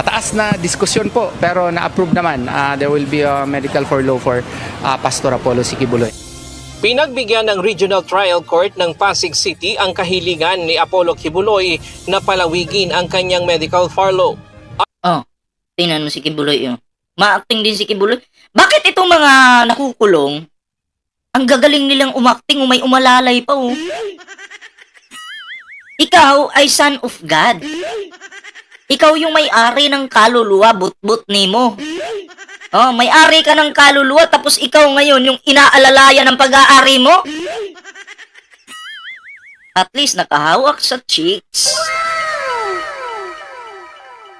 Mataas na diskusyon po pero na-approve naman. Ah, there will be a medical for law for ah, Pastor Apollo Sikibuloy. Pinagbigyan ng Regional Trial Court ng Pasig City ang kahilingan ni Apollo Kibuloy na palawigin ang kanyang medical furlough. Oh, tingnan mo si Kibuloy yun. Ma-acting din si Kibuloy. Bakit itong mga nakukulong, ang gagaling nilang umakting, may umalalay pa oh. Ikaw ay son of God. Ikaw yung may-ari ng kaluluwa, but-but nimo. Oh, may-ari ka ng kaluluwa, tapos ikaw ngayon yung inaalalayan ng pag-aari mo? At least nakahawak sa cheeks.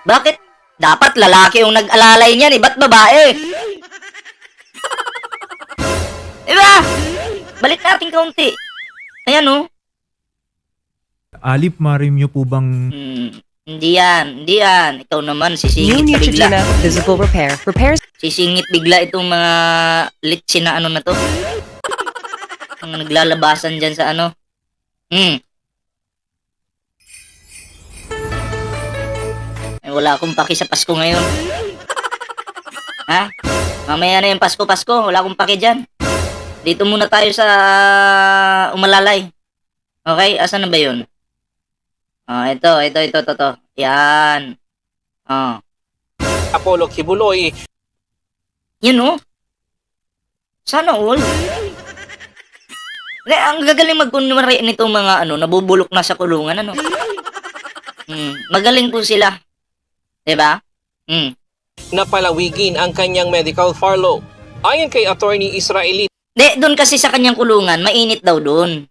Bakit? Dapat lalaki yung nag-alalay niyan, eh. Ba't babae? Diba? Balik natin kaunti. Ayan, oh. Alip Marim nyo po bang Hmm, hindi yan, hindi yan. Ikaw naman, New sisingit ka bigla. Neutrogena Visible Repair repairs Sisingit bigla itong mga litsi na ano na to. Ang naglalabasan dyan sa ano. Hmm. Eh, wala akong paki sa Pasko ngayon. Ha? Mamaya na yung Pasko, Pasko. Wala akong paki dyan. Dito muna tayo sa umalalay. Okay? Asan na ba yun? Ah, ito, ito, ito, ito, ito. Yan. Ah. Apollo Kibuloy Yan o. Sana all. Ang gagaling magkunwari nitong mga ano, nabubulok na sa kulungan, ano. Hmm, magaling po sila. 'Di ba? Hmm. na palawigin ang kanyang medical furlough. Ayon kay Attorney Israeli De, doon kasi sa kanyang kulungan, mainit daw doon.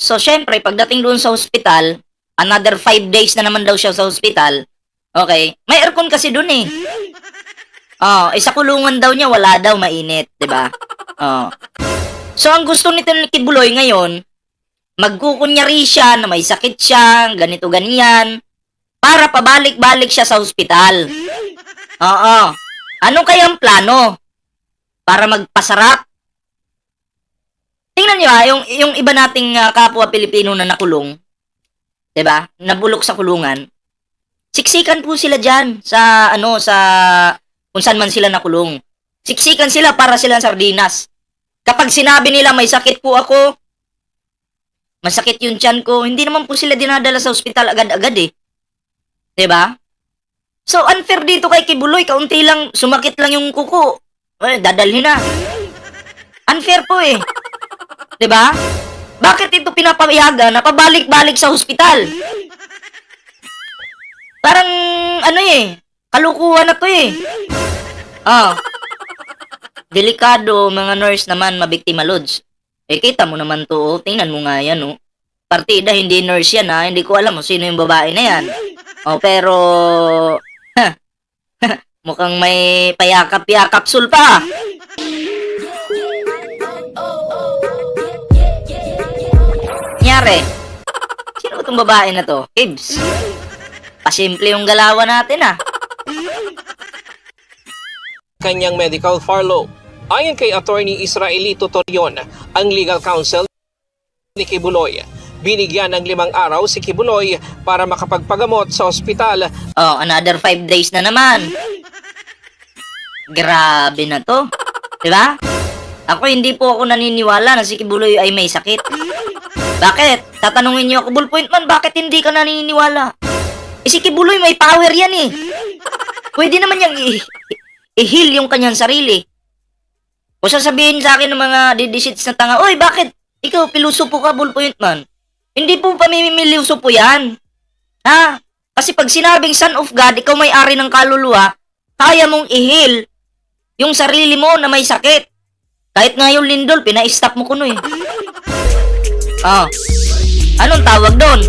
So, syempre, pagdating doon sa hospital, another five days na naman daw siya sa hospital. Okay? May aircon kasi doon eh. Oh, eh, sa kulungan daw niya, wala daw mainit, di ba? Oh. So, ang gusto nito ni Kibuloy ngayon, magkukunyari siya na may sakit siya, ganito ganyan, para pabalik-balik siya sa hospital. Oo. Ano kayang plano? Para magpasarap? Tingnan nyo ha, yung, yung iba nating ah, kapwa Pilipino na nakulong, 'di ba? Nabulok sa kulungan. Siksikan po sila diyan sa ano sa kung man sila nakulong. Siksikan sila para silang sardinas. Kapag sinabi nila may sakit po ako, masakit yung tiyan ko, hindi naman po sila dinadala sa ospital agad-agad eh. 'Di ba? So unfair dito kay Kibuloy, kaunti lang sumakit lang yung kuko. Eh, dadalhin na. Unfair po eh. 'Di ba? Bakit ito pinapayagan na pabalik-balik sa hospital? Parang ano eh, kalukuhan na to eh. Ah. Delikado mga nurse naman mabiktima lods. Eh kita mo naman to, oh. tingnan mo nga yan oh. Partida hindi nurse yan ha, hindi ko alam kung sino yung babae na yan. Oh, pero mukhang may payakap-yakapsul pa. Nyari. Sino itong babae na to? Kibs. Pasimple yung galawan natin ah. kanyang medical furlough. Ayon kay Attorney Israeli Tutorion, ang legal counsel ni Kibuloy, binigyan ng limang araw si Kibuloy para makapagpagamot sa ospital Oh, another five days na naman. Grabe na to. Diba? Ako hindi po ako naniniwala na si Kibuloy ay may sakit. Bakit? Tatanungin niyo ako, Bullpoint man, bakit hindi ka naniniwala? Eh, si Kibuloy may power yan eh. Pwede naman niyang i-heal yung kanyang sarili. O sasabihin sa akin ng mga didisits na tanga, Oy, bakit? Ikaw, piluso po ka, Bullpoint man. Hindi po pamimiliuso po yan. Ha? Kasi pag sinabing son of God, ikaw may-ari ng kaluluwa, kaya mong i-heal yung sarili mo na may sakit. Kahit nga yung lindol, pina-stop mo kuno eh. Ah. Anong tawag doon?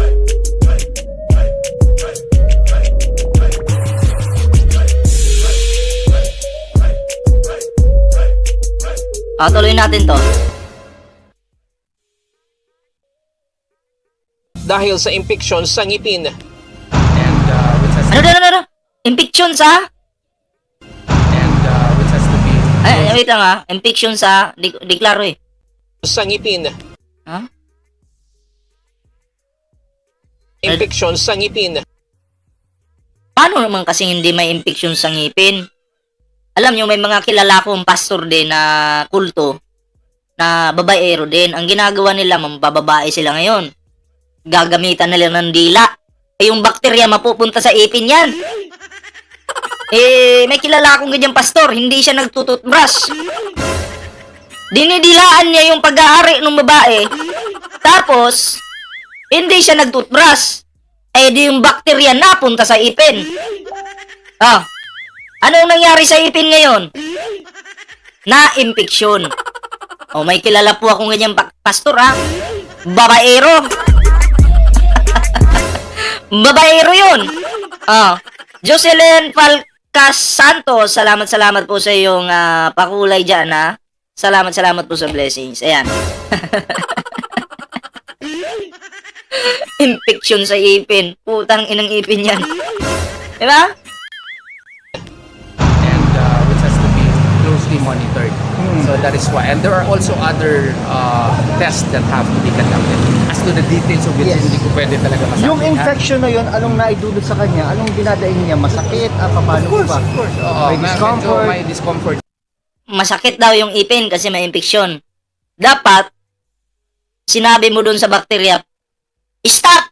Ah, tuloy natin to. dahil sa infection sa ngipin. And uh, which has Ano, ano, ano, ano? Infection sa? and uh, which has to be Ay, wait lang ah. Infection sa? Di, di klaro eh. Sa ngipin. Ha? Infection sa ngipin. Paano naman kasi hindi may infection sa ngipin? Alam nyo, may mga kilala kong pastor din na kulto na babaero din. Ang ginagawa nila, mambababae sila ngayon. Gagamitan nila ng dila. Eh, yung bakterya mapupunta sa ipin yan. Eh, may kilala akong ganyan pastor, hindi siya nagtututbrush. Dinidilaan niya yung pag-aari ng babae. Tapos, hindi siya nagtutbrush. Eh, di yung bakterya napunta sa ipin. Ah, anong nangyari sa ipin ngayon? Na-infeksyon. Oh, may kilala po akong ganyan pa- pastor ha. Babaero. Babaero yun. Ah, Jocelyn Falcas Santos, salamat salamat po sa iyong ah, pakulay dyan ha. Salamat salamat po sa blessings. Ayan. Infection sa ipin. Putang inang ipin yan. Diba? and uh, which has to be closely monitored. So that is why. And there are also other uh, tests that have to be conducted. As to the details of it, Yes. hindi ko pwede talaga masabi. Yung ha? infection na yun, anong naidulot sa kanya? Anong dinadaing niya? Masakit? Ah, paano Of course, ba? of course. Oo, May medyo discomfort? May discomfort. Masakit daw yung ipin kasi may infeksyon. Dapat, sinabi mo dun sa bakterya, stop!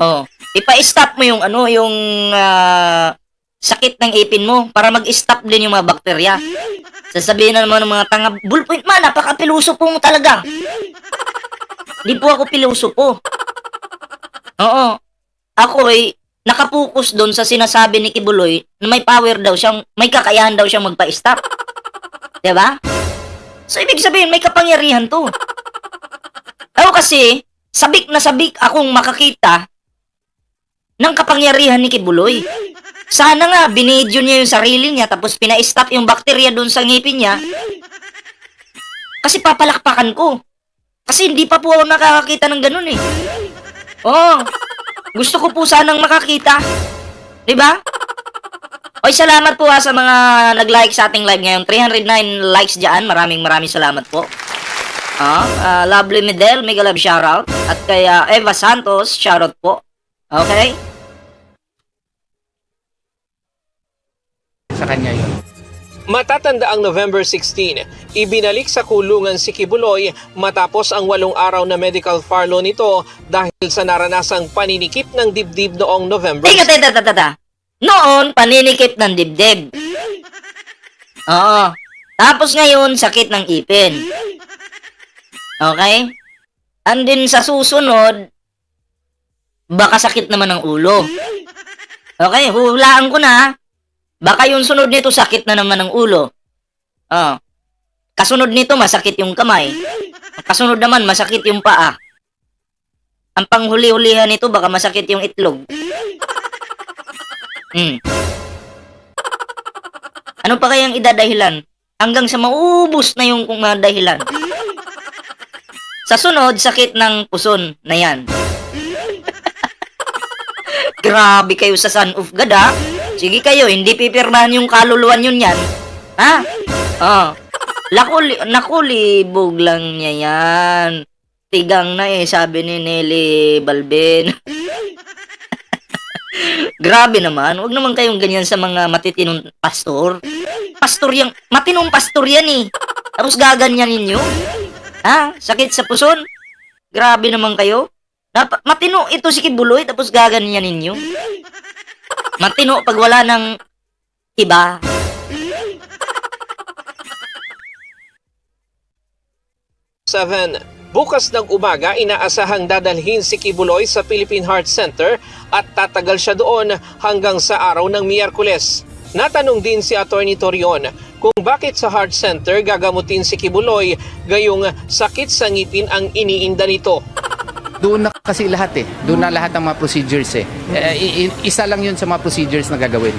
Oh, ipa-stop mo yung ano, yung ah, sakit ng ipin mo para mag-stop din yung mga bakterya. Sasabihin na naman ng mga tanga, bullpoint man, napaka-piluso po mo talaga. Di po ako piluso po. Oo. Ako ay nakapokus doon sa sinasabi ni Kibuloy na may power daw siyang, may kakayahan daw siyang magpa-stop. 'Di ba? So, ibig sabihin, may kapangyarihan to. Ako kasi, sabik na sabik akong makakita ng kapangyarihan ni Kibuloy. Sana nga, binidyo niya yung sarili niya tapos pina-stop yung bakterya doon sa ngipin niya. Kasi papalakpakan ko. Kasi hindi pa po ako nakakakita ng ganun eh. Oh, gusto ko po sanang makakita. ba? Oy, salamat po ha sa mga nag-like sa ating live ngayon. 309 likes diyan. Maraming maraming salamat po. Ah, ah, lovely Medel, mega love shoutout. At kay ah, Eva Santos, shoutout po. Okay? Sa kanya yun. Matatanda ang November 16, ibinalik sa kulungan si Kibuloy matapos ang walong araw na medical furlough nito dahil sa naranasang paninikip ng dibdib noong November Teka, teka, teka, teka. Noon, paninikip ng dibdib. Oo. Tapos ngayon, sakit ng ipin. Okay? And then sa susunod, baka sakit naman ng ulo. Okay, hulaan ko na. Baka yung sunod nito sakit na naman ng ulo. Oh. Kasunod nito masakit yung kamay. Kasunod naman masakit yung paa. Ang panghuli-hulihan nito baka masakit yung itlog. Hmm. Ano pa kayang idadahilan? Hanggang sa maubos na yung kung dahilan. Sa sunod, sakit ng puson na yan. Grabe kayo sa Son of God, ha? Sige kayo, hindi pipirmahan yung kaluluwan yun yan. Ha? Oh. Nakuli, nakulibog lang niya yan. Tigang na eh, sabi ni Nelly Balbin. Grabe naman, wag naman kayong ganyan sa mga matitinong pastor. Pastor yang, matinong pastor yan eh. Tapos gaganyanin nyo. Ha? Sakit sa puson? Grabe naman kayo. Napa, matino ito si Kibuloy tapos gaganyanin nyo. Matino pag wala ng iba. Seven. Bukas ng umaga, inaasahang dadalhin si Kibuloy sa Philippine Heart Center at tatagal siya doon hanggang sa araw ng Miyerkules. Natanong din si Attorney Torion kung bakit sa Heart Center gagamutin si Kibuloy gayong sakit sa ngipin ang iniinda nito. Doon na kasi lahat eh. Doon na lahat ng mga procedures eh. Eh, isa lang yun sa mga procedures na gagawin.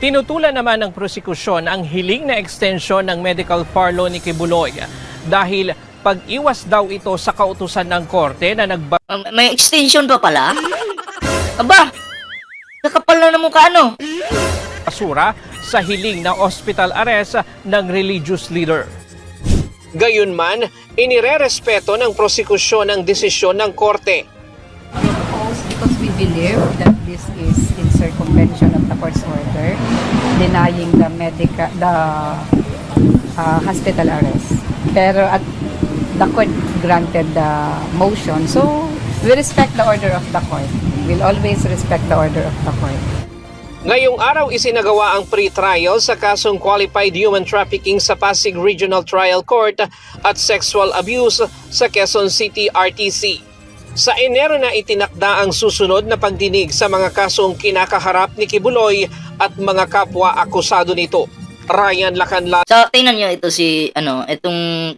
Tinutulan naman ng prosekusyon ang hiling na extension ng medical furlough ni Kibuloy dahil pag-iwas daw ito sa kautusan ng korte na nagba Um, may extension pa pala? Aba, kakapal na ng mukha ano? basura sa hiling na hospital arrest ng religious leader. Gayunman, inirerespeto ng prosekusyon ang desisyon ng korte. because we believe that this is in suspension of the court's order, denying the medical, the uh, hospital arrest. Pero at the court granted the motion, so we respect the order of the court. We'll always respect the order of the court. Ngayong araw isinagawa ang pre-trial sa kasong qualified human trafficking sa Pasig Regional Trial Court at sexual abuse sa Quezon City RTC. Sa Enero na itinakda ang susunod na pagdinig sa mga kasong kinakaharap ni Kibuloy at mga kapwa akusado nito. Ryan Lacanla, So, tingnan nyo ito si, ano, itong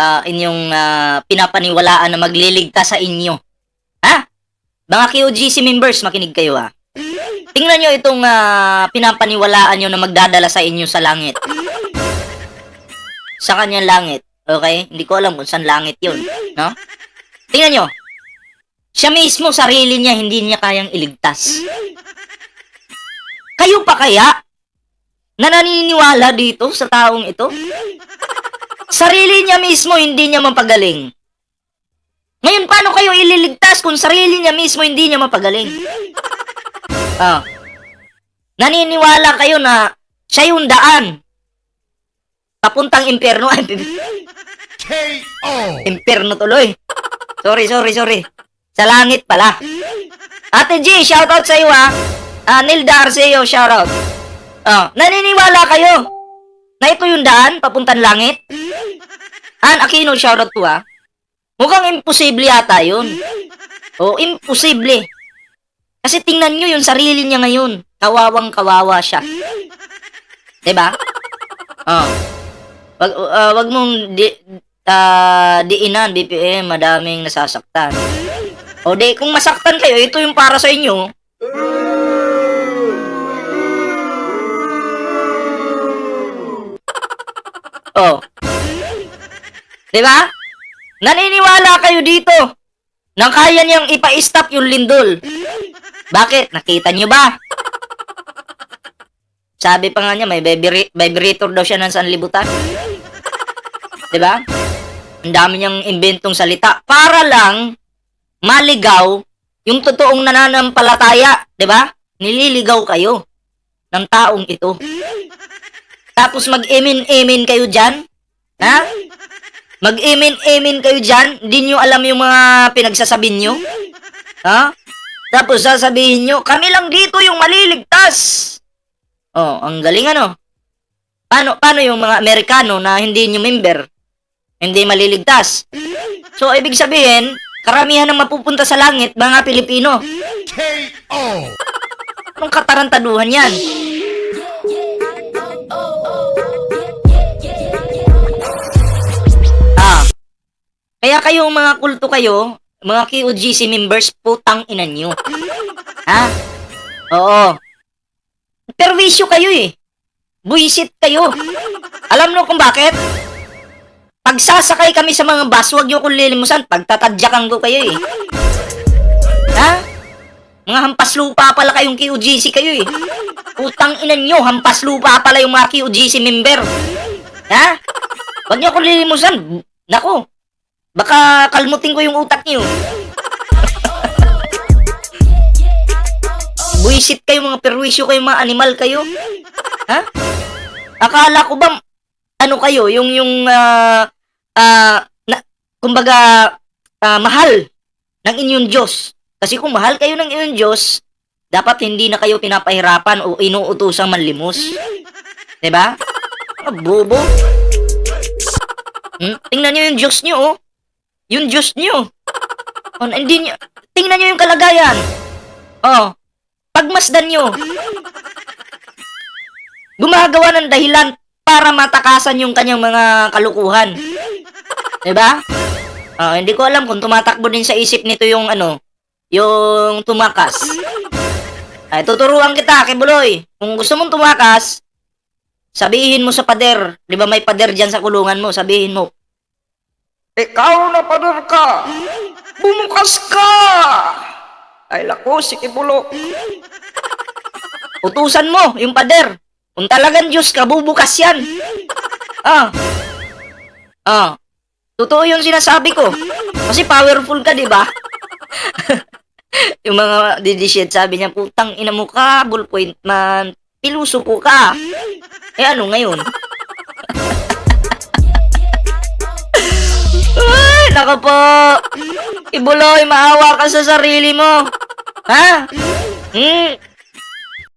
ah, inyong ah, pinapaniwalaan na magliligtas sa inyo. Ha? Mga QGC members, makinig kayo ha. Tingnan nyo itong ah, pinapaniwalaan nyo na magdadala sa inyo sa langit. Sa kanyang langit. Okay? Hindi ko alam kung saan langit yun. No? Tingnan nyo. Siya mismo, sarili niya, hindi niya kayang iligtas. Kayo pa kaya? na naniniwala dito sa taong ito? Sarili niya mismo hindi niya mapagaling. Ngayon, paano kayo ililigtas kung sarili niya mismo hindi niya mapagaling? Ah. Naniniwala kayo na siya yung daan. Papuntang impyerno. Ay, impyerno tuloy. Sorry, sorry, sorry. Sa langit pala. Ate G, shoutout sa iyo ha. Ah, Nilda Arceo, shoutout. Oh, naniniwala kayo na ito yung daan papuntang langit? An Aquino, shoutout po ha. Mukhang imposible yata yun. Oh, imposible. Kasi tingnan nyo yung sarili niya ngayon. Kawawang kawawa siya. 'Di ba? Oh. Wag, uh, wag mong di, ah, diinan, BPM, madaming nasasaktan. O di, kung masaktan kayo, ito yung para sa inyo. Oh. 'Di ba? Naniniwala kayo dito na kaya niyang ipa-stop yung lindol. Bakit? Nakita niyo ba? Sabi pa nga niya, may vibra- vibrator daw siya ng sanlibutan. ba? Ang dami niyang inventong salita para lang maligaw yung totoong nananampalataya, ba? Nililigaw kayo ng taong ito. Tapos mag-emin-emin kayo dyan? Ha? Mag-emin-emin kayo dyan? Hindi nyo alam yung mga pinagsasabi nyo? Ha? Tapos sasabihin nyo, kami lang dito yung maliligtas. Oh, ang galing ano? Paano, paano yung mga Amerikano na hindi nyo member? Hindi maliligtas. So, ibig sabihin, karamihan ng mapupunta sa langit, mga Pilipino. Anong katarantaduhan yan? Ah. Kaya kayong mga kulto kayo, mga QGC members, putang ina nyo. Ha? Oo. Perwisyo kayo eh. Buisit kayo. Alam mo kung bakit? Pag sasakay kami sa mga bus, huwag nyo kong lilimusan. Pagtatadyakan ko kayo eh. Ha? Mga hampas lupa pala kayong QGC kayo eh. Putang ina nyo, hampas lupa pala yung mga QGC member. Ha? Huwag niyo akong lilimusan. Nako, baka kalmutin ko yung utak niyo. Buisit kayo, mga perwisyo kayo, mga animal kayo. Ha? Akala ko ba, ano kayo, yung, yung, ah, ah, na, kumbaga, ah, mahal ng inyong Diyos. Kasi kung mahal kayo ng inyong Diyos, dapat hindi na kayo pinapahirapan o inuutosang manlimos. 'Di ba? Bobo. Hmm? Tingnan nyo yung Diyos nyo, oh. Yung Diyos nyo. Oh, hindi nyo, tingnan nyo yung kalagayan. Oh, pagmasdan nyo. Gumagawa ng dahilan para matakasan yung kanyang mga kalukuhan. 'Di ba? Ah, hindi ko alam kung tumatakbo din sa isip nito yung ano, yung tumakas. Ay, tuturuan kita, Kibuloy. Kung gusto mong tumakas, sabihin mo sa pader. Di ba may pader dyan sa kulungan mo? Sabihin mo, Ikaw na pader ka! Bumukas ka! Ay, lako, si Kibulo. Utusan mo, yung pader. Kung talagang Diyos ka, bubukas yan. Ah. Ah. Totoo yung sinasabi ko. Kasi powerful ka, di ba? yung mga didishit, sabi niya, putang ina mo ka, ballpoint man. Piluso po ka. Eh ano ngayon? Nako po. Ibuloy, maawa ka sa sarili mo. Ha? Hmm?